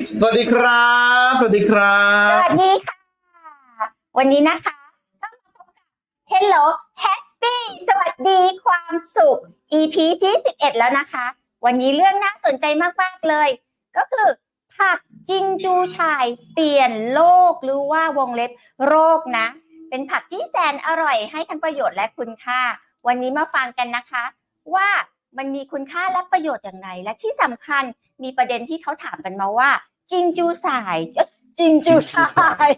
สวัสดีครับ สวัสดีครัสบ วัสดีค่ะ วันนี้นะคะก็มาพบกับ Hello Happy สวัสดีความสุข EP ที่ 11 แล้วนะคะ วันนี้เรื่องน่าสนใจมาก ๆ เลย ก็คือ ผักจิงจูชายเปลี่ยนโลกหรือว่าวงเล็บโรคนะ เป็นผักที่แสนอร่อยให้ทั้งประโยชน์และคุณค่า วันนี้มาฟังกันนะคะ ว่ามันมีคุณค่าและประโยชน์อย่างไร และที่สำคัญมีประเด็นที่เขาถามกันมาว่า จิงจูสายเอ้ยจิงจูชาย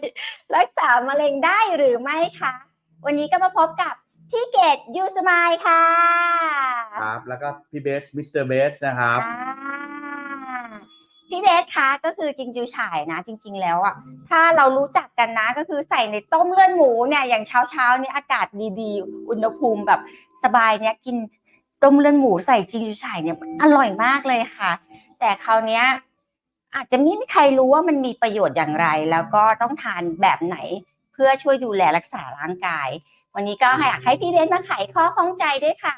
รักษามะเร็งได้หรือไม่คะ วันนี้ก็มาพบกับพี่เกดยูสมายค่ะ ครับ แล้วก็พี่เบสมิสเตอร์เบสนะครับอ่าพี่เบสคะก็คือจิงจูฉายนะ จริง ๆ แล้วอะถ้าเรารู้จักกันนะก็คือใส่ในต้มเลือดหมูเนี่ยอย่างเช้าเช้าๆเนี่ยอากาศดีๆ อุณหภูมิแบบสบายเนี่ยกินต้มเลือดหมูใส่จิงจูฉายเนี่ยอร่อยมากเลยค่ะ แต่คราวเนี้ย อาจจะไม่มีใครรู้ว่ามันมีประโยชน์อย่างไร แล้วก็ต้องทานแบบไหนเพื่อช่วยดูแลรักษาร่างกาย วันนี้ก็อยากให้พี่เบนมาไขข้อข้องใจด้วยค่ะ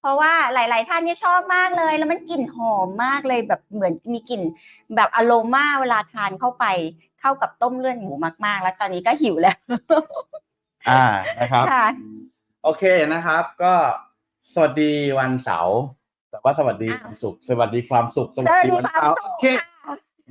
เพราะว่าหลาย ๆ ท่านเนี่ยชอบมากเลย แล้วมันกลิ่นหอมมากเลยแบบเหมือนมีกลิ่นแบบอโรมาเวลาทานเข้าไปเข้ากับต้มเลือดหมูมาก ๆ แล้วตอนนี้ก็หิวแล้ว อ่านะครับค่ะโอเคนะครับ ก็สวัสดีวันเสาร์แต่ว่าสวัสดีอ้าววันศุกร์สวัสดีความสุขสวัสดีวันความเสาร์สุโอขเคค่ะ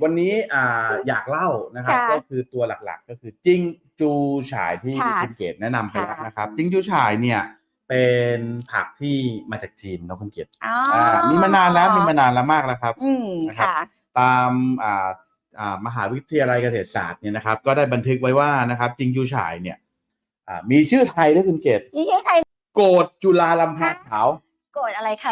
วันนี้อ่าอยากเล่านะครับ ค่ะก็คือตัวหลักๆ ก็คือจิ้งจูฉายที่ค่ะคุณเกดแนะนำไปแล้วค่ะ นะครับ จิ้งจูฉายเนี่ยเป็นผักที่มาจากจีนเนาะคุณเกดอ๋ออ่ามีมานานแล้วมีมานานแล้วมากแล้วครับ อืมนะครับ ค่ะ ตามอ่าอ่ามหาวิทยาลัยเกษตรศาสตร์เนี่ยนะครับ ก็ได้บันทึกไว้ว่านะครับจิงจูฉายเนี่ยอ่ามีชื่อไทยด้วยคุณเกตนี่ใช่ใครโกดจุฬาลำพาขาว โกรธอะไรใคร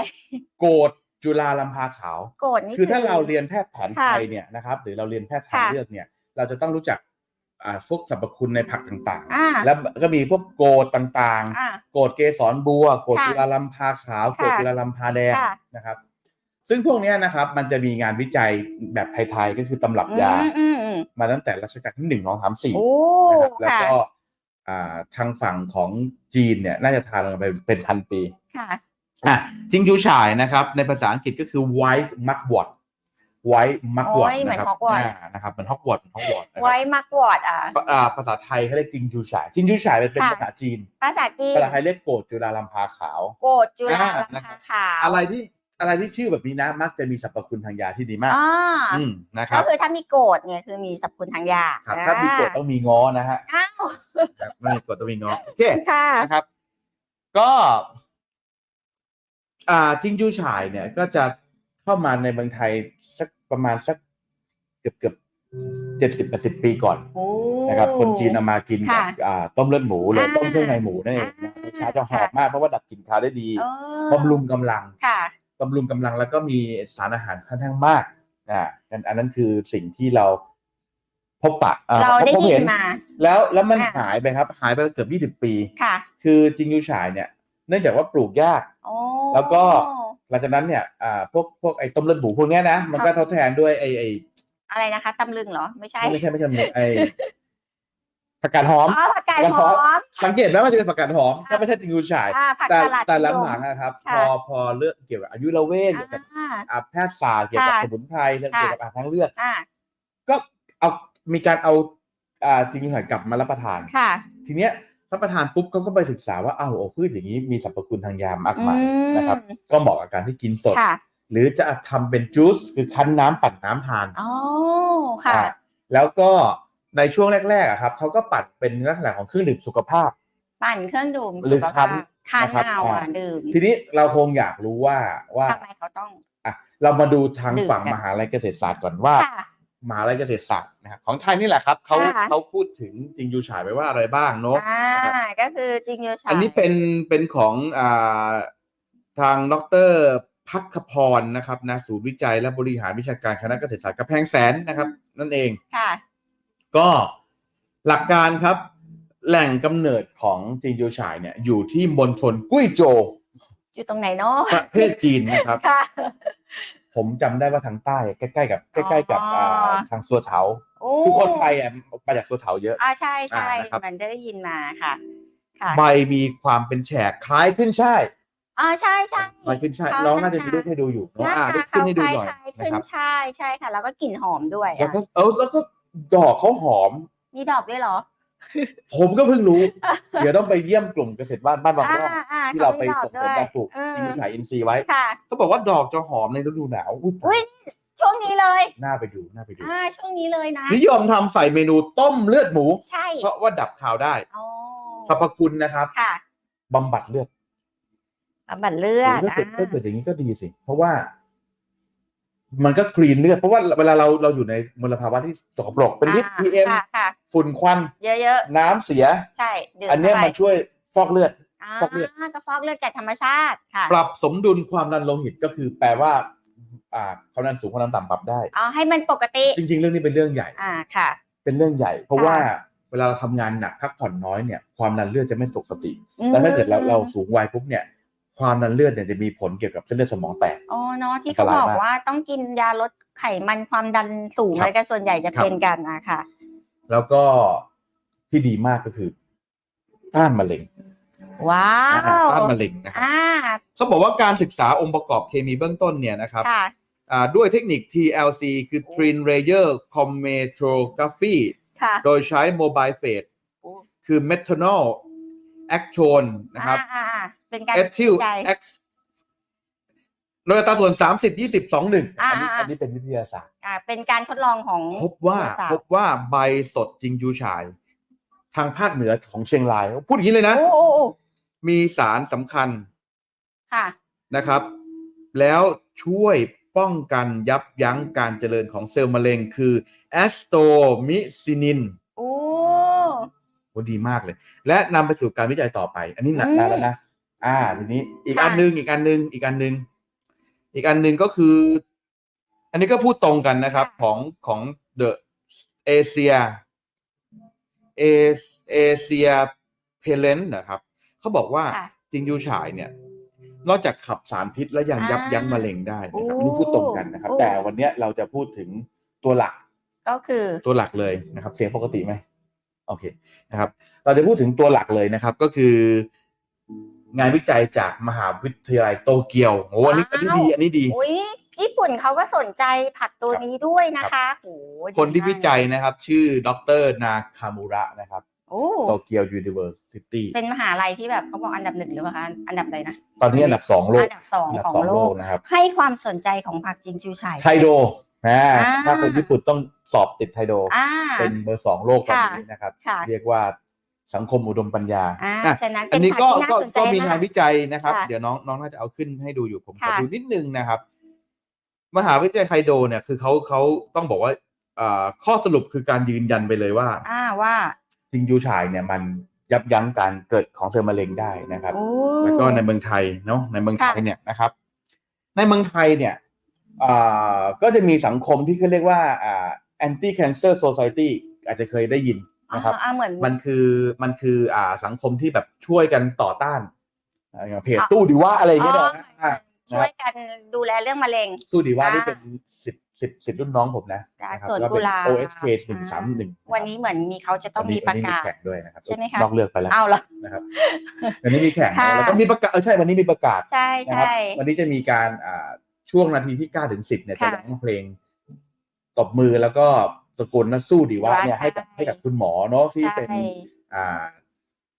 โกด จุฬาลำพาขาว โกรธนี่ คือถ้าเราเรียนแพทย์แผนไทค่ะยเนี่ยนะครับหรือเราเรียนแพทย์ทางค่ะเลือกเนี่ย เราจะต้องรู้จักอ่าพวกสรรพคุณในผักต่างอ่า ๆ แล้วก็มีพวกโกดต่างอ่าๆโกดเกสรบัว โกดค่ะจุฬาลำพาขาว โกดค่ะจุฬาลำพาแดงค่ะ นะครับ ซึ่งพวกเนี้ยนะครับมันจะมีงานวิจัยแบบไทยๆก็คือตำรับยา อืมอืมอืมมาตั้งแต่รัชกาลที่หนึ่งสองสามสี่ โอ้นะครับแล้วค่ะก็อ่าทางฝั่งของจีนเนี่ยน่าจะทานกันไปเป็นพันปี ค่ะ อะจิงจูฉายนะครับ ในภาษาอังกฤษก็คือ white mugwort white mugwort โอ้ยเหมือนนะครับ Hogwarts อ่านะครับเหมือนฮอกวอตฮอกวอตนะคไว้รับมากวอดอะอ่าภาษาไทยเขาเรียกจิงจูฉายจิงจูฉายเป็นเป็นค่ะภาษาจีน ภาษาจีนภาษาไทยเรียกโกดจุฬาลัมพาขาวโกรธจุฬาอ่าลัมนะครับพาขาวอะไรที่อะไรที่ชื่อแบบนี้นะ มักจะมีสรรพคุณทางยาที่ดีมากอ่าอืมนะครัก็บคือถ้ามีโกรธเนี่ยคือมีสรรพคุณทางยาครับถ้ามีโกดต้องมีง้อนะฮะอ้าวครับไม่มีโกดต้องมีง้อโอเคค่ะนะครับ ก็ อ่าจิงจูฉายเนี่ยก็จะเข้ามาในเมืองไทยสักประมาณสักเกือบเกือบเจ็ดสิบแปดสิบปีก่อนโอ้ นะครับคนจีนเอามากินกับค่ะอ่าต้มเลือดหมูหรืออ่าต้มเครื่องในหมูนั่นเองนะอ่ารสชาติจะหอมค่ะมากเพราะว่าดับกลิ่นคาวได้ดีเออบำรุงกำลังค่ะ บำรุงกำลังแล้วก็มีสารอาหารค่อนข้างมากอ่าอันอันนั้นคือสิ่งที่เราพบปะอ่เราได้พบยิเห็นมา แล้วแล้วมันอ่า หายไปครับ หายไปเกือบยี่สิบ20ปี ค่ะคือจิงยูฉายเนี่ย เนื่องจากว่าปลูกยาก โอ้ แล้วก็หลังจากนั้นเนี่ยอ่าพวกพวกไอ้ต้มเลือดหมูพวกเนี้ยนะมันก็ทดแทนด้วยไอ้ไอ้อะไรนะคะตำลึงเหรอ ไม่ใช่ไม่ใช่ไม่ใช่ไอ้ผักกาดหอม อ๋อผักกาดหอม สังเกตไหมว่าจะเป็นผักกาดหอมถ้าไม่ใช่จิงยูฉาย อ่าผักแต่สลัด แต่นิยมหลังๆนะครับค่ะ พอพอเลือกเกี่ยวกับอายุรเวทเกี่ยวกับอ่า อ่าแพทยศาสตร์เกี่ยวกับค่ะ สมุนไพรเรื่องค่ะเกี่ยวกับอาหารทางเลือก อ่าก็เอามีการเอาอ่าจิงยูฉายกลับมารับประทาน ค่ะ ทีเนี้ย รับประทานปุ๊บเขาก็ไปศึกษาว่าอ้าวโอ้พืชอย่างนี้มีสรรพคุณทางยามากมายอืมนะครับ ก็เหมาะกับการที่กินสดค่ะหรือจะทำเป็นจูสคือคั้นน้ำปั่นน้ำทานอ๋อค่ะอ่าแล้วก็ในช่วงแรกๆอะครับเขาก็ปัดเป็นลักษณะของเครื่องดื่มสุขภาพ ปั่นเครื่องดื่มหรือสุขคั้ภานพคั้นนะครับเอาอ่าอะดื่มทีนี้เราคงอยากรู้ว่าว่าทำไมเขาต้องอะเรามาดูทางดื่มฝั่งกันมหาลัยเกษตรศาสตร์ก่อนว่าค่ะ มหาลัยเกษตรศาสตร์นะครับของไทยนี่แหละครับเขาค่ะ เขาพูดถึงจริงยูฉายไปว่าอะไรบ้างเนาะ อ่าก็คือจริงยูชาอันนี้เป็นเป็นของอ่าทางดรพักขพรนะครับนะศูนย์วิจัยและบริหารวิชาการคณะเกษตรศาสตร์กำแพงแสนนะครับ นั่นเอง ค่ะ ก็หลักการครับ แหล่งกำเนิดของจิงจูฉายเนี่ยอยู่ที่มณฑลกุ้ยโจวอยู่ตรงไหนเนาะประเทศจีนนะครับ ค่ะ ผมจำได้ว่าทางใต้ใกล้ๆกับใกล้ๆกับอ๋ออ่าทางสัวเถาโอ้คือคนไทยอะมาจากสัวเถาเยอะอ่าใช่ใช่อ่านะครับมันจะได้ยินมาค่ะค่ะใบมีความเป็นแฉกคล้ายขึ้นช่ายอ่าใช่ใช่รอยขึ้นใช่เขาน้องน่าจะหมีน้ารูปให้ดูอยู่หเนาะน้าอ่าตาขึ้นเขาให้คดูล้ายหน่อยๆนะขึ้นครับใช่ใช่ค่ะ แล้วก็กลิ่นหอมด้วยแล้วอะก็เออแล้วก็ดอกเขาหอม มีดอกด้วยเหรอ ผมก็เพิ่งรู้ เดี๋ยวต้องไปเยี่ยมกลุ่มเกษตรบ้านบ้านบางอ่าร่องอ่าที่เราไปขมีดอกส่งเสริมการปลูกด้วยจริงเออๆขายอินทรีย์ไว้ค่ะเขาบอกว่าดอกจะหอมในฤดูหนาวอุ้ยอุ๊ยช่วงนี้เลยน่าไปดูน่าไปดูอ่าช่วงนี้เลยนะ นิยมทำใส่เมนูต้มเลือดหมู ใช่ เพราะว่าดับคาวได้อ๋อสรรพคุณนะครับค่ะบำบัดเลือดบำบัดเลือดถ้าเกิดอ่าถ้าเกิดอย่างนี้ก็ดีสิ เพราะว่า มันก็คลีนเลือดเพราะว่าเวลาเราเราอยู่ในมลภาวะที่สกปรกเป็นพิษอ่า PM ค่ะค่ะฝุ่นควัน เยอะน้ำเสียๆใช่ดื่มอันเนี้ยเข้าไปมันช่วยฟอกเลือดอ่าฟอกเลือดก็ฟอกเลือดจากธรรมชาติค่ะปรับสมดุลความดันโลหิตก็คือแปลว่าอ่าความดันสูงความดันต่ำปรับได้อ๋อให้มันปกติ จริง ๆ เรื่องนี้เป็นเรื่องใหญ่อ่าค่ะ เป็นเรื่องใหญ่ เพราะค่ะว่าเวลาเราทำงานหนักพักผ่อนน้อยเนี่ยความดันเลือดจะไม่ปกติอืมแล้วถ้าเกิดเราเราสูงวัยปุ๊บเนี่ย ความดันเลือดเนี่ยจะมีผลเกี่ยวกับเส้นเลือดสมองแตก อ๋อเนาะที่อัเขานตรายบอกมากว่าต้องกินยาลดไขมันความดันสูงครับอะไรกันส่วนใหญ่จะครับเป็นกันนะค่ะแล้วก็ที่ดีมากก็คือต้านมะเร็งว้าอ่าวต้านมะเร็งนะครับอ่าเขาบอกว่าการศึกษาองค์ประกอบเคมีเบื้องต้นเนี่ยนะครับค่ะอ่าด้วยเทคนิค TLC คือ Trin Layer Chromatography ค่ะโดยใช้โมบายเฟสคือ methanol actone นะครับอ่าอ่าอ่า เป็นการเอทิลวิจัยเอ็กซ์โดยอัตราส่วน30 20 2 1อ่าอันนี้อ่า อันนี้เป็นวิทยาศาสตร์ อ่าเป็นการทดลองของ พบว่าวิทยศสตร์ พบว่าใบสดจิงจูฉาย ทางภาคเหนือของเชียงราย พูดอย่างนี้เลยนะ โอ้โอ้โอ้มีสารสำคัญค่ะ นะครับ แล้วช่วยป้องกันยับยั้งการเจริญของเซลล์มะเร็ง คือแอสโตมิซินิน โอ้ โหดีมากเลย และนำไปสู่การวิจัยต่อไป อันนี้หนักอืมนานแล้วนะ อ่าทีนี้อีกค่ะอันหนึงอีกอันหนึงอีกอันหนึงอีกอันหนึงก็คือ อันนี้ก็พูดตรงกันนะครับ ของของ The Asia Asia p a l e n t นะครับเขาบอกว่าค่ะจริงยูฉายเนี่ย นอกจากขับสารพิษแล้วยังอ่ายัยับยั้งมะเร็งได้นะครับโอ้นี่พูดตรงกันนะครับโอ้แต่วันเนี้ยเราจะพูดถึงตัวหลัก ก็คือตัวหลักเลยนะครับ เสียงปกติไหมโอเคนะครับ เราจะพูดถึงตัวหลักเลยนะครับ ก็คือ งานวิจัยจากมหาวิทยาลัยโตเกียวโอ้อันนี้อันนี้ดีอันนี้ดีอุ้ยญี่ปุ่นเขาก็สนใจผักตัวครับนี้ด้วยนะคะโอ้ดีคนที่มากวิจัยนะครับ ชื่อดรนาคามูระนะครับโอ้โตเกียวยูนิเวอร์ซิตี้เป็นมหาลัยที่แบบเขาบอกอันดับหนึ่งหรือเปล่าคะอันดับใดนะ ตอนนี้อันดับสองโลกอันดับสองอันดับของสองโลโลกกนะครับ ให้ความสนใจของผักจิงจูฉายไทโดอ่าอ่าถ้าคนญี่ปุ่นต้องสอบติดไทโดอ่าเป็นเบอร์สองโลกตอนนี้นะครับค่ะเรียกว่า สังคมอุดมปัญญาอ่าอะฉะนั้นอัเป็นนนี้ผักก็ที่น่าก็สนใจก็มีงานมากวิจัยนะครับค่ะเดี๋ยวน้องน้องน่าจะเอาขึ้นให้ดูอยู่ผมขอค่ะดูนิดนึงนะครับ มหาวิทยาลัยไคโดเนี่ยคือเขาเขาต้องบอกว่าอ่าข้อสรุปคือการยืนยันไปเลยว่า อ่าว่าจิงจูฉายเนี่ยมันยับยั้งการเกิดของเซลล์มะเร็งได้นะครับโอ้แล้วก็ในเมืองไทยเนาะในเมืองไทยค่ะเนี่ยนะครับ ในเมืองไทยเนี่ยอ่าก็จะมีสังคมที่เขาเรียกว่าอ่า anti cancer society อาจจะเคยได้ยิน นะครับอ่าอ่าเหมือนมันคือมันคืออ่าสังคมที่แบบช่วยกันต่อต้านอ่าอย่างเพจอ๋อตู้ดีว่าอะไรอย่างเงี้ยอ๋อนะอ่าช่วยกันดูแลเรื่องมะเร็งสู้ดีว่าอ่านี่เป็นสิทธิ์สิทธิ์สิทธิ์รุ่นน้องผมนะจากนะครับสวนแล้วกุเป็นหลาบ OSK หนึ่งสามหนึ่งวันนี้เหมือนมีเขาจะต้องมีประกาศแข่งด้วยนะครับใช่ไหมคะนอกเลือกไปแล้วเอาเหรอนะครับวันนี้มีแข่งค่ะแล้วก็มีประกาศเออใช่วันนี้มีประกาศใช่นะครับใช่วันนี้จะมีการอ่าช่วงนาทีที่เก้าถึงสิบเนี่ยจะค่ะร้องเพลงตบมือแล้วก็ ตะโกนนะสู้ดีว่าเนี่ยใช่ให้กับให้กับคุณหมอเนาะที่เป็นใช่อ่า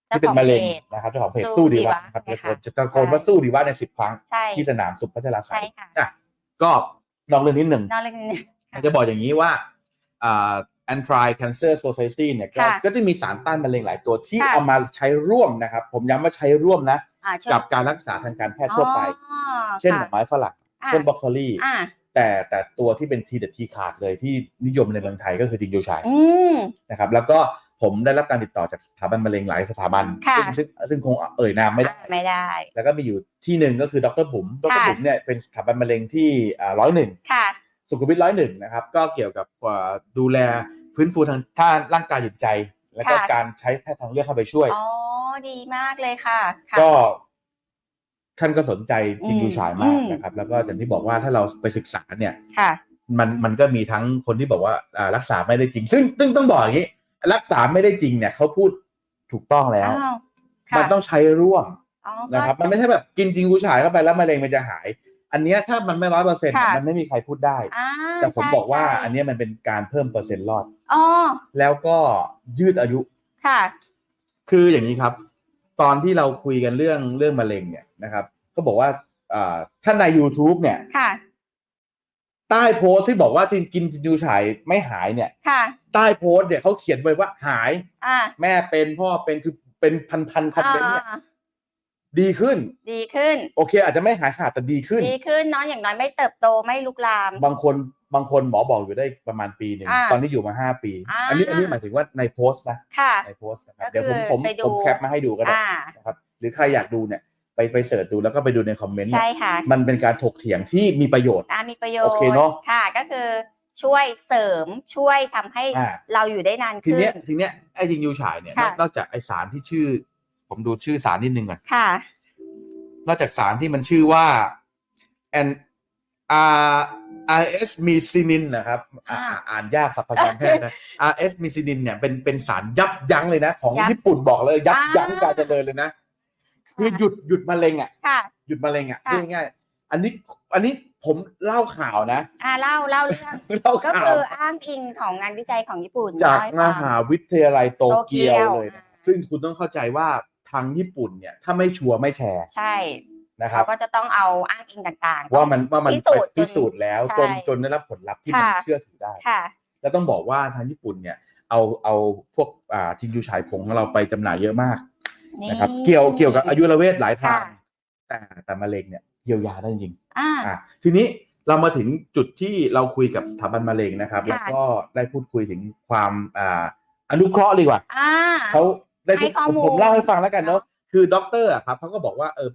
เจ้าที่เป็นมะเร็งของพจนะครับเจ้าของเพจสู้สู้ดีดีว่าว่านะครับนะคะจะตะโกนว่าสู้ดีว่าในสิบครั้งใช่ที่สนามสุพัชราไสใช่ยค่ะอะก็ลองเรื่องนิดหนึ่งนอกเรื่องนี้จะบอกอย่างนี้ว่าอ่า anti cancer society เนี่ยก็ค่ะก็จะมีสารต้านมะเร็งหลายตัวที่ค่ะเอามาใช้ร่วมนะครับ ผมย้ำว่าใช้ร่วมนะอ่าช่วยกับการรักษาทางการแพทย์ทั่วไปอ๋อเช่นหค่ะน่อไม้ฝรั่งอ่าเช่นบรอกโคลีอ่า แต่แต่ตัวที่เป็นทีเด็ดทีขาดเลยที่นิยมในเมืองไทยก็คือจิงจูชายอืมนะครับแล้วก็ผมได้รับการติดต่อจากสถาบันมะเร็งหลายสถาบันค่ะซึ่งซึ่งซึ่งคงเอ่ยนามไม่ได้ไม่ได้ แล้วก็มีอยู่ที่หนึ่งก็คือดรบุ๋มดรค่ะบุ๋มเนี่ยเป็นสถาบันมะเร็งที่ร้อยหนึ่งค่ะสุขุมวิทร้อยหนึ่งนะครับ ก็เกี่ยวกับอ่าดูแลฟื้นฟูทางท่านร่างกายจิตใจ แล้วก็ค่ะการใช้แพทย์ทางเลือกเข้าไปช่วย อ๋อ ดีมากเลยค่ะค่ะก็ ท่านก็สนใจจิงจูฉายมากอืมนะครับ แล้วก็อย่างที่บอกว่าถ้าเราไปศึกษาเนี่ยค่ะมันมันก็มีทั้งคนที่บอกว่าอ่ารักษาไม่ได้จริง ซึ่งซึ่งต้องบอกอย่างนี้ รักษาไม่ได้จริงเนี่ยเขาพูดถูกต้องแล้วอ้าวมันค่ะต้องใช้ร่วมอ๋อนะครับก็มันไม่ใช่แบบกินจริงกูฉายเข้าไปแล้วมะเร็งมันจะหาย อันเนี้ยถ้ามันไม่ร้อยเปอร์เซ็นต์ค่ะมันไม่มีใครพูดได้อ่าแต่ผมใช่บอกว่าใช่อันเนี้ยมันเป็นการเพิ่มเปอร์เซ็นต์รอดอ๋อแล้วก็ยืดอายุค่ะ คืออย่างนี้ครับ ตอนที่เราคุยกันเรื่องเรื่องมะเร็งเนี่ยนะครับ ก็บอกว่าอ่าถ้าใน YouTube เนี่ยค่ะใต้โพสต์ที่บอกว่าจริงกินจินยูฉายไม่หายเนี่ยค่ะใต้โพสต์เนี่ยเขาเขียนไว้ว่าหายอ่าแม่เป็นพ่อเป็นคือเป็นพันพันๆคอมเมนต์เนี่ยอ่าดีขึ้น ดีขึ้น โอเค อาจจะไม่หายขาดแต่ดีขึ้น ดีขึ้นเนาะอย่างน้อยไม่เติบโตไม่ลุกลาม บางคน บางคนหมอบอกอยู่ได้ประมาณปีหนึ่งอ่าตอนนี้อยู่มาห้าปี อ่า อันนี้อันนี้หมายถึงว่าในโพสต์นะค่ะ ในโพสต์นะครับก็เดี๋ยวผมคือผมไปดู ผมแคปมาให้ดูก็ได้อ่า นะครับหรือใครอยากดูเนี่ยไปไปเสิร์ชดูแล้วก็ไปดูในคอมเมนต์ใช่เนี่ยค่ะมันเป็นการถกเถียงที่มีประโยชน์ อ่ามีประโยชน์โอเคเนอะ ค่ะ ก็คือช่วยเสริมช่วยทำให้อ่า เราอยู่ได้นานทีขึ้น เนี้ยทีเนี้ยไอ้จิงยูฉายเนี่ยค่ะนอกจากไอสารที่ชื่อ ผมดูชื่อสารนิดนึงก่อนค่ะ นอกจากสารที่มันชื่อว่า n r rs มีซินินนะครับอ่าอ่าอ่านยากสัพพการแพทย์นะ rs มีซินินเนี่ยเป็นเป็นสารยับยั้งเลยนะ ของยับญี่ปุ่นบอกเลย ยับยั้งอ่าการเจริญเลยนะคือหยุดหยุดมะเร็งอะค่ะ หยุดมะเร็งอะค่ะ พูดง่ายๆอันนี้อันนี้ผมเล่าข่าวนะ อ่าเล่าเล่าเรื่องเล่าก็ข่าว คืออ้างอิงของงานวิจัยของญี่ปุ่นจากเล่ให้มฟัง หาวิทยาลัยโตเกียวโตเกียวเลยนะซึ่งคุณต้องเข้าใจว่าทางญี่ปุ่นเนี่ย ถ้าไม่ชัวร์ไม่แชร์ ใช่ นะครัเขาบก็จะต้องเอาอ้างอิงต่างๆ ว่ามันว่ามันพิสูจน์พิสูจน์แล้วใช่จนจนได้รับผลลัพธ์ที่มันค่ะเชื่อถือได้ค่ะแล้วต้องบอกว่าทางญี่ปุ่นเนี่ยเอาเอาพวกอ่าจินยูฉายผงของเราไปจำหน่ายเยอะมากนะครับเกี่ยวเกี่ยวกับอายุรเวทหลายทางค่ะแต่แต่มะเร็งเนี่ยเยียวยาได้จริงอ่าอะทีนี้เรามาถึงจุดที่เราคุยกับสถาบันมะเร็งนะครับค่ะแล้วก็ได้พูดคุยถึงความอ่าอนุเคราะห์ดีกว่าอ่าเขาได้พูดให้ข้อผมมูลผมเล่าให้ฟังแล้วกันเนาะเนอะคือด็อกเตอร์อะครับเขาก็บอกว่าเออ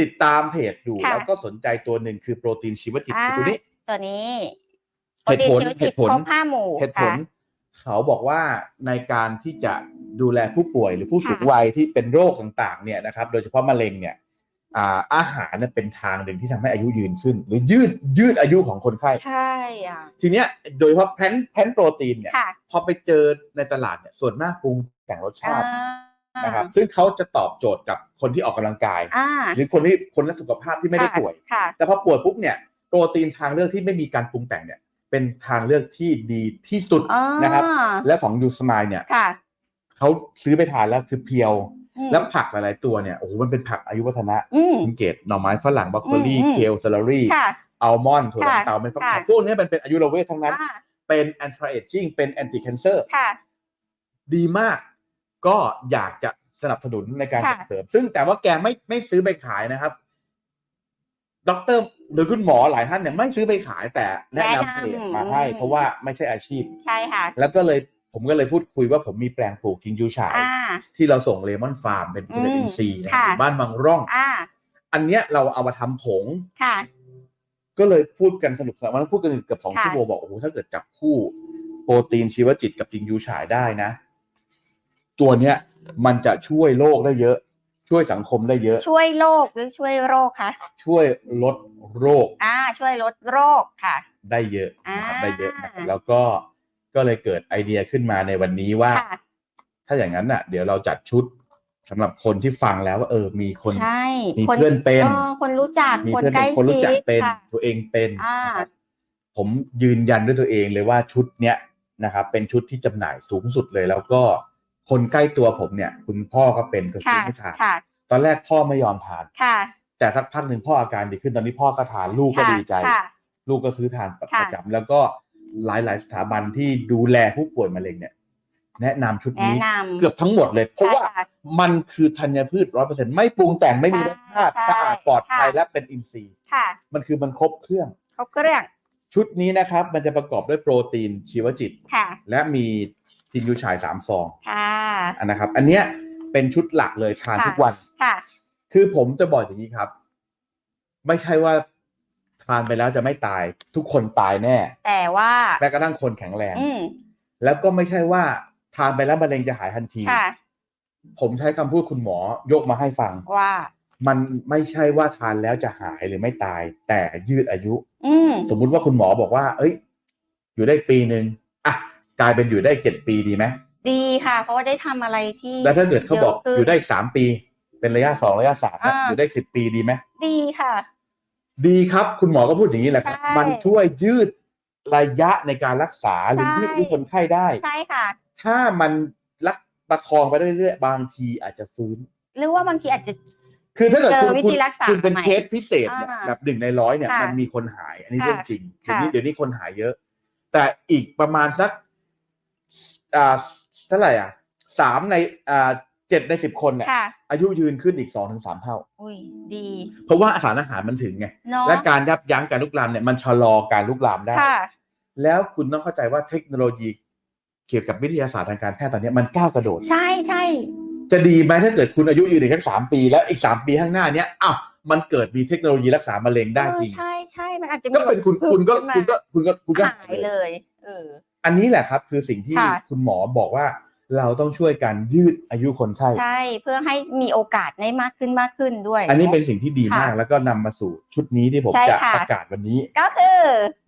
ติดตามเพจอยู่ค่ะ แล้วก็สนใจตัวหนึ่งคือโปรตีนชีวจิตอ่าคือตัวนี้ ตัวนี้เหตุผลโปรตีนชีวจิตเหตุผลครบห้าหมู่เหตุผล ค่ะ เขาบอกว่าในการที่จะดูแลผู้ป่วยหรือผู้สูงค่ะ วัยที่เป็นโรคต่างๆ เนี่ยนะครับ โดยเฉพาะมะเร็งเนี่ยอ่าอาหารเนี่ยเป็นทางหนึ่งที่ทำให้อายุยืนขึ้น หรือยืดยืดอายุของคนไข้ ใช่อะทีเนี้ยโดยเฉพาะแพนแพนโปรตีนเนี่ยค่ะพอไปเจอในตลาดเนี่ยส่วนมากปรุงแต่งรสชาติ อ่า นะครับซึ่งเขาจะตอบโจทย์กับคนที่ออกกำลังกาย อ่าหรือคนที่คนรักสุขภาพที่ไม่ได้ค่ะป่วย ค่ะ แต่พอป่วยปุ๊บเนี่ยโปรตีนทางเลือกที่ไม่มีการปรุงแต่งเนี่ย เป็นทางเลือกที่ดีที่สุดอ๋อนะครับ และของยูสมายเนี่ยค่ะ เขาซื้อไปทานแล้วคือเพียว อืมแล้วผักหลาย ๆ ตัวเนี่ยโอ้โหมันเป็นผักอายุวัฒนะอืม คุณเกตหน่อไม้ฝรั่งบรอกโคลีอืมอืมเคลเซลรี่ค่ะ อัลมอนด์ถั่วค่ะลันเตาเป็นฟักค่ะทองพวกเนี้ยมันเป็นอายุรเวททั้งนั้น อ่าเป็น anti aging เป็น anti cancer ค่ะ ดีมาก ก็อยากจะสนับสนุนในการค่ะส่งเสริม ซึ่งแต่ว่าแกไม่ไม่ซื้อไปขายนะครับด็อกเตอร์หรือคุณหมอหลายท่านเนี่ยไม่ซื้อไปขายแต่แนะนำเพจมาให้ เพราะว่าไม่ใช่อาชีพ ใช่ค่ะ แล้วก็เลยผมก็เลยพูดคุยว่าผมมีแปลงปลูกทิงยูฉายอ่าที่เราส่งเลมอนฟาร์มเป็นวิตามินอืมอินซีย์นะค่ะอยู่บ้านบางร่องอ่าอันเนี้ยเราเอามาทำผงค่ะก็เลยพูดกันสนุกสนานวันนั้นพูดกันเกือบสองค่ะชั่วโมงบอกโอ้โหถ้าเกิดจับคู่โปรตีนชีวจิตกับจิงยูฉายได้นะ ตัวเนี้ยมันจะช่วยโลกได้เยอะ ช่วยสังคมได้เยอะ ช่วยโรคหรือช่วยโรคคะช่วยลดโรคอ่าช่วยลดโรคค่ะ ได้เยอะนะครับอ่า ได้เยอะนะครับแล้วก็ก็เลยเกิดไอเดียขึ้นมาในวันนี้ว่า ค่ะ ถ้าอย่างนั้นน่ะ เดี๋ยวเราจัดชุดสำหรับคนที่ฟังแล้วว่าเออมีคน ใช่มีคนเพื่อนเป็น ออคนรู้จักมีคนเพื่อนใกล้เป็นคนรู้จักชิดเป็นค่ะ ตัวเองเป็นอ่า นะครับผมยืนยันด้วยตัวเองเลยว่าชุดเนี้ยนะครับเป็นชุดที่จำหน่ายสูงสุดเลยแล้วก็ คนใกล้ตัวผมเนี่ย คุณพ่อก็เป็นก็ซื้ค่ะอไม่ทานค่ะตอนแรกพ่อไม่ยอมทานค่ะแต่สักพักหนึ่งพ่ออาการดีขึ้นตอนนี้พ่อก็ทานลูกก็ค่ะดีใจค่ะลูกก็ซื้อทานประค่ะจำแล้วก็หลาย ๆ สถาบันที่ดูแลผู้ป่วยมะเร็งเนี่ย แนะนำชุดแนะนี้นำเกือบทั้งหมดเลย เพราะว่าใช่ค่มันคือธัญพืชร้อยเปอร์เซ็นต์ไม่ปรุงแต่งไม่มีรสชาติใช่สะอาดปลอดภัยค่ะและเป็นอินทรีย์ค่ะมันคือมันครบเครื่องครบเครื่อง ชุดนี้นะครับ มันจะประกอบด้วยโปรตีนชีวจิตค่ะและมี ทินยูฉายสามซองค่ะอันนะครับ อันเนี้ยเป็นชุดหลักเลยทานค่ะทุกวันค่ะ คือผมจะบอกอย่างนี้ครับ ไม่ใช่ว่าทานไปแล้วจะไม่ตาย ทุกคนตายแน่ แต่ว่าแม้กระทั่งคนแข็งแรงอืมแล้วก็ไม่ใช่ว่าทานไปแล้วมะเร็งจะหายทันทีค่ะผมใช้คำพูดคุณหมอยกมาให้ฟังว่า มันไม่ใช่ว่าทานแล้วจะหายหรือไม่ตาย แต่ยืดอายุอืมสมมุติว่าคุณหมอบอกว่า เอ้ย อยู่ได้ปีหนึ่งอะ กลายเป็นอยู่ได้เจ็ดปีดีไหมดีค่ะ เพราะว่าได้ทำอะไรที่แล้วถ้าเกิดเขาบอกเยอะขึ้นอยู่ได้อีกสามปีไปเป็นระยะสองระยะสามนะอ่าอยู่ได้สิบปีดีไหมดีค่ะ ดีครับคุณหมอก็พูดอย่างนี้แหละครับใช่มันช่วยยืดระยะในการรักษาหรือใช่ยืดอายุคนไข้ได้ใช่ค่ะ ถ้ามันรักประคองไปเรื่อยๆบางทีอาจจะฟื้น หรือว่าบางทีอาจจะ คือถ้าเกิดเจอคุณวิคุณธีรักษาคุณเป็นใหม่เคสพิเศษเนี่ยอ่าแบบหนึ่งในร้อยเนี่ยค่ะมันมีคนหาย อันนี้ค่ะเรื่องจริงเดี๋ยวนี้ค่ะเดี๋ยวนี้คนหายเยอะ แต่อีกประมาณสัก อ่าเท่าไหร่อะสามในอ่าเจ็ดในสิบคนเนี่ยค่ะ อายุยืนขึ้นอีกสองถึงสามเท่า อุ้ยดี เพราะว่าสารอาหารมันถึงไง เนาะและการยับยั้งการลุกลามเนี่ยมันชะลอการลุกลามได้ ค่ะ แล้วคุณต้องเข้าใจว่าเทคโนโลยีเกี่ยวกับวิทยาศาสตร์ทางการแพทย์ตอนนี้มันก้าวกระโดด ใช่ใช่จะดีไหมถ้าเกิดคุณอายุยืนอีกแค่สามปี แล้วอีกสามปีข้างหน้าเนี้ยอ้าวมันเกิดมีเทคโนโลยีรักษามะเร็งได้จริง เออใช่ใช่มันอาจจะมีก็เป็นคุณแบบคุณก็ขึ้นมาคุณก็คุณก็คุณก็หายเลย เออ อันนี้แหละครับคือสิ่งที่ค่ะ คุณหมอบอกว่าเราต้องช่วยกันยืดอายุคนไข้ ใช่เพื่อให้มีโอกาสได้มากขึ้นมากขึ้นด้วย อันนี้เป็นสิ่งที่ดีมาก ค่ะแล้วก็นำมาสู่ชุดนี้ที่ผมใช่จะค่ะ ประกาศวันนี้ก็คือ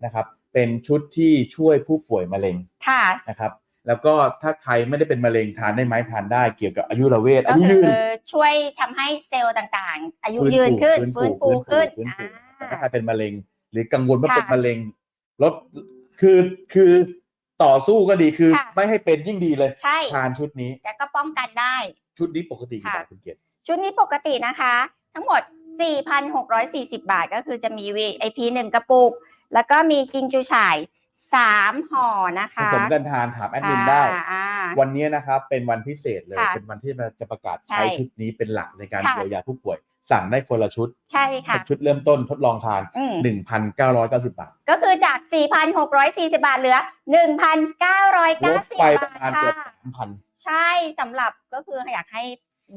นะครับ เป็นชุดที่ช่วยผู้ป่วยมะเร็งค่ะนะครับ แล้วก็ถ้าใครไม่ได้เป็นมะเร็งทานได้ไหมทานได้เกี่ยวกับอายุรเวทก็อายุคืยือนช่วยทำให้เซลล์ต่างๆ อายุยืนขึ้นฟื้นฟูขึ้นฟื้นฟูอ่าแต่ถ้าใครเป็นมะเร็ง หรือกังวลว่าค่ะเป็นมะเร็งลดคือคือ ต่อสู้ก็ดีคือ ค่ะ ไม่ให้เป็นยิ่งดีเลยใช่ ทานชุดนี้แล้วก็ป้องกันได้ ชุดนี้ปกติกี่ค่ะบาทคุณเกียรติชุดนี้ปกตินะคะ ทั้งหมด 4,640 บาทก็คือจะมี VIP 1 กระปุก แล้วก็มีจิงจูฉ่าย 3 ห่อนะผคะสมกันทานถามแอดมินได้อ่าอ่า วันนี้นะครับเป็นวันพิเศษเลย ค่ะเป็นวันที่จะประกาศใช่ใช้ชุดนี้เป็นหลักในการค่ะ เยียวยาผู้ป่วย สั่งได้คนละชุดใช่ค่ะเป็นชุดเริ่มต้นทดลองทานอืม1,990 บาท ก็คือจาก 4,640 บาทเหลือ 1,990ลดไปบาประทมาณเกือบค่ะ3,000 ใช่สำหรับก็คืออยากให้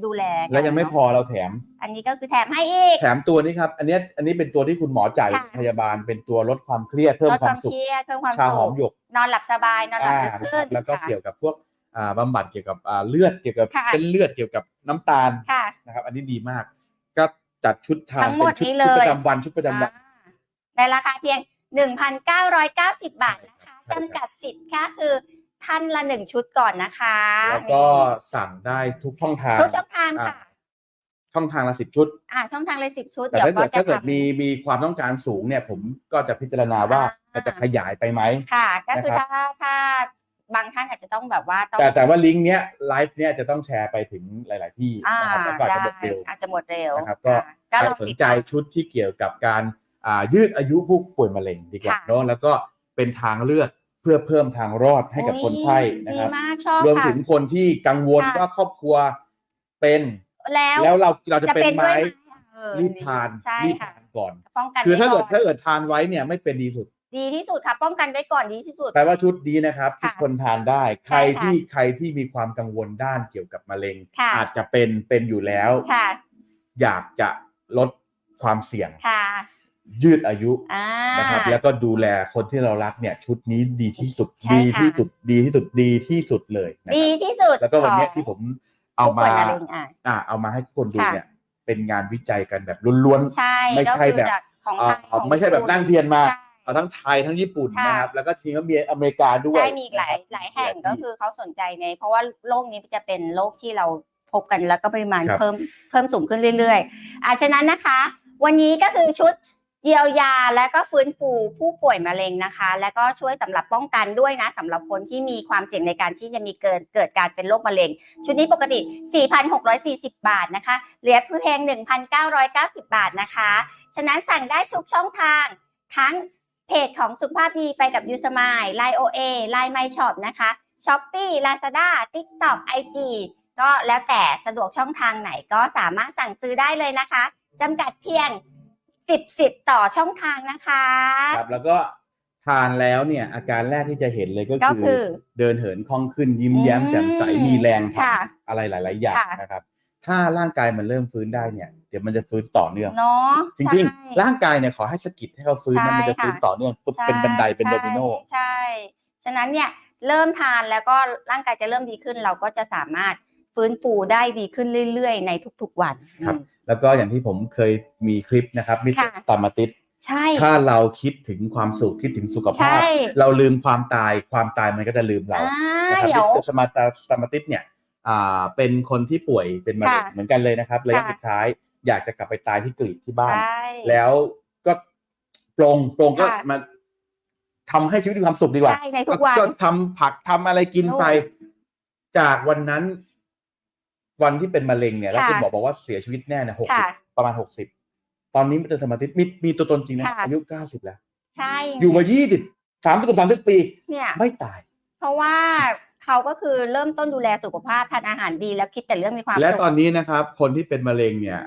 ดูแลกันแล้วยังไม่เนะพอเราแถม อันนี้ก็คือแถมให้อีก แถมตัวนี้ครับ อันเนี้ยอันนี้เป็นตัวที่คุณหมอจ่ายค่ะพยาบาล เป็นตัวลดความเครียดเพิ่มลดความมคาวสุขเครียดเพิ่มความชาหสุอขมหยก นอนหลับสบาย นอนหลับอ่าลึกนะคขึ้รันบแล้วก็ค่ะเกี่ยวกับพวกอ่าบำบัดเกี่ยวกับอ่าเลือดเกี่ยวกับค่ะเส้นเลือดเกี่ยวกับน้ำตาลค่ะนะครับ อันนี้ดีมากก็ จัดชุดทานทั้งหมเป็ดนชุดนี้เลชุดปยระจำวันชุดประจำวันอ่าในราคาเพียง 1,990 บาทนะคะใช่ครับจำกัดสิทธิ์แค่คือท่านละหนึ่งชุดก่อนนะคะแล้วก็สั่งได้ทุกช่องทางทุกช่องทางค่ะอ่าช่องทางละสิบชุด อ่า ช่องทางเลยสิบชุด แต่เดี๋ยวถ้าก็เกิดจะถ้าเกิดทำมีมีความต้องการสูงเนี่ย ผมก็จะพิจารณาว่าอ่าจะขยายไปไหมค่ะ ก็คือนะครับถ้าถ้า บางท่านอาจจะต้องแบบว่าต้องแต่แต่ว่าลิงก์เนี้ยไลฟ์เนี้ยจะต้องแชร์ไปถึงหลาย ๆ ที่อ่านะครับแล้วก็อาจได้จะหมดเร็วอาจจะหมดเร็วนะครับก็อ่าใครลองสนติดใจตามชุดที่เกี่ยวกับการอ่ายืดอายุผู้ป่วยมะเร็งดีกว่าค่ะเนาะแล้วก็เป็นทางเลือกเพื่อเพิ่มทางรอดให้กับโอ้ยคนไข้นะครับดีมากชอบรวมค่ะถึงคนที่กังวลค่ะว่าครอบครัวเป็นแล้วแล้วเราเราจะเป็นไหมด้วยเออรีบทานใช่รีบค่ะทานก่อนป้องกันคือถ้าเกิดไว้ถ้าเกิดทานไว้เนี่ยไม่เป็นดีสุด ดีที่สุดค่ะ ป้องกันไว้ก่อนดีที่สุด แปลว่าชุดนี้นะครับค่ะทุกคนทานได้ ใครใช่ค่ะที่ใครที่มีความกังวลด้านเกี่ยวกับมะเร็งค่ะอาจจะเป็นเป็นอยู่แล้วค่ะอยากจะลดความเสี่ยงค่ะยืดอายุอ่านะครับแล้วก็ดูแลคนที่เรารักเนี่ย ชุดนี้ดีที่สุดใช่ดีค่ะที่สุดดีที่สุดดีที่สุดเลยนะคดีรับที่สุด แล้วก็วันเนี้ยของที่ผมเอาผู้ป่มาวยะเร็งอะอ่าเอามาให้ทุกคนดูค่ะเนี่ย เป็นงานวิจัยกันแบบล้วนใช่ไม่ก็ใช่คือแบบจากของๆอ่าไทยของไม่ใช่แบบนั่งเทียนมาใช่เอา ทั้งไทยทั้งญี่ปุ่นค่ะนะครับ แล้วก็ทีมก็มีอเมริกาด้วยใช่มีอีกหลายนะครับหลายแห่งหลายที่ก็คือเขาสนใจใน เพราะว่าโรคนี้จะเป็นโรคที่เราพบกันแล้วก็ปริมาณครับเพิ่มเพิ่มสูงขึ้นเรื่อยๆอะฉะนั้นนะคะ วันนี้ก็คือชุดเยียวยาและก็ฟื้นฟูผู้ป่วยมะเร็งนะคะ และก็ช่วยสำหรับป้องกันด้วยนะสำหรับคนที่มีความเสี่ยงในการที่จะมีเกิดเกิดการเป็นโรคมะเร็ง ชุดนี้ปกติ 4,640 บาทนะคะเหลือเพียง 1,990 บาทนะคะ ฉะนั้นสั่งได้ทุกช่องทางทั้ง เพจของสุขภาพดีไปกับยูสมายไลน์โอเอไลน์ไมช็อปนะคะช้อปปี้ลาซาด้าทิกตอกไอจีก็แล้วแต่สะดวกช่องทางไหนก็สามารถสั่งซื้อได้เลยนะคะจำกัดเพียง 10สิทธิ์ต่อช่องทางนะคะครับแล้วก็ทานแล้วเนี่ยอาการแรกที่จะเห็นเลยก็ก็คือคือ เดินเหินคล่องขึ้นยิ้มแย้มอืมแจ่มใสมีแรงค่ะทำอะไรหลาย ๆ อย่างค่ะนะครับ ถ้าร่างกายมันเริ่มฟื้นได้เนี่ยเดี๋ยวมันจะฟื้นต่อเนื่องเนาะจริงๆ ร่างกายเนี่ยขอให้สะกิดให้เขาฟื้นนะใช่มันจะฟื้นค่ะต่อเนื่องปุ๊บใช่เป็นบันไดเป็นใช่โดมิโนใช่ฉะนั้นเนี่ยเริ่มทานแล้วก็ร่างกายจะเริ่มดีขึ้น เราก็จะสามารถฟื้นฟูได้ดีขึ้นเรื่อยๆ ในทุกๆวันครับอืมแล้วก็อย่างที่ผมเคยมีคลิปนะครับมิสค่ะตามาติสใช่ถ้าเราคิดถึงความสุขคิดถึงสุขภาพใช่เราลืมความตายความตายมันก็จะลืมเราอ่านะครับเดี๋ยวสมาตาสมาติสเนี่ยอ่า เป็นคนที่ป่วยเป็นมะเร็งค่ะเหมือนกันเลยนะครับระยะค่ะสุดท้ายอยากจะกลับไปตายที่กรีกที่บ้านใช่แล้วก็ปรงปรงก็ค่ะมาทำให้ชีวิตมีความสุขดีกว่าใช่ในทุกวันก็ทำผักทำอะไรกินไป จากวันนั้น วันที่เป็นมะเร็งเนี่ยแล้วค่ะคุณหมอบอกว่าเสียชีวิตแน่เนี่ยหกสิบค่ะประมาณหกสิบตอนนี้มิสเตอร์ธรรมติสมีมีตัวตนจริงนะค่ะอายุเก้าสิบแล้ว ใช่ อยู่มายี่สิบสามสิบสามสิบปี เนี่ย ไม่ตาย เพราะว่า เขาก็คือเริ่มต้นดูแลสุขภาพทานอาหารดีแล้วคิดแต่เรื่องมีความและสุขตอนนี้นะครับ คนที่เป็นมะเร็งเนี่ย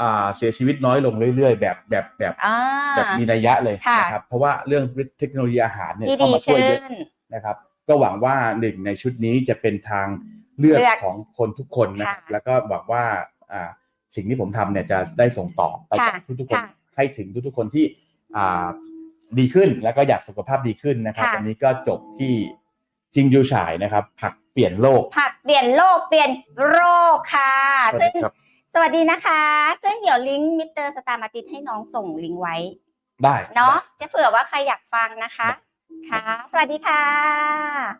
อ่าเสียชีวิตน้อยลงเรื่อยๆ แบบแบบแบบอ่าแบบมีนัยยะเลยค่ะนะครับเพราะว่าเรื่องเทคโนโลยีอาหารเนี่ยที่เข้าดีมาช่วยขึ้เยอะนนะครับ ก็หวังว่าหนึ่งในชุดนี้จะเป็นทางเลือกเลือกของคนทุกคนนะครับค่ะแล้วก็หวังว่าอ่าสิ่งที่ผมทำเนี่ยจะได้ส่งต่อไปค่ะกับทุกๆคนค่ะให้ถึงทุกๆคนที่อ่าดีขึ้นแล้วก็อยากสุขภาพดีขึ้นนะครับค่ะวันนี้ก็จบที่ จิงยูฉายนะครับผักเปลี่ยนโลก ผักเปลี่ยนโลกเปลี่ยนโรคค่ะสวัสซึ่งดีครับสวัสดีนะคะ ซึ่งเดี๋ยวลิงก์มิสเตอร์สตาร์มาตินให้น้องส่งลิงก์ไว้ ได้เนาะได้จะเผื่อว่าใครอยากฟังนะคะ ค่ะ สวัสดีค่ะ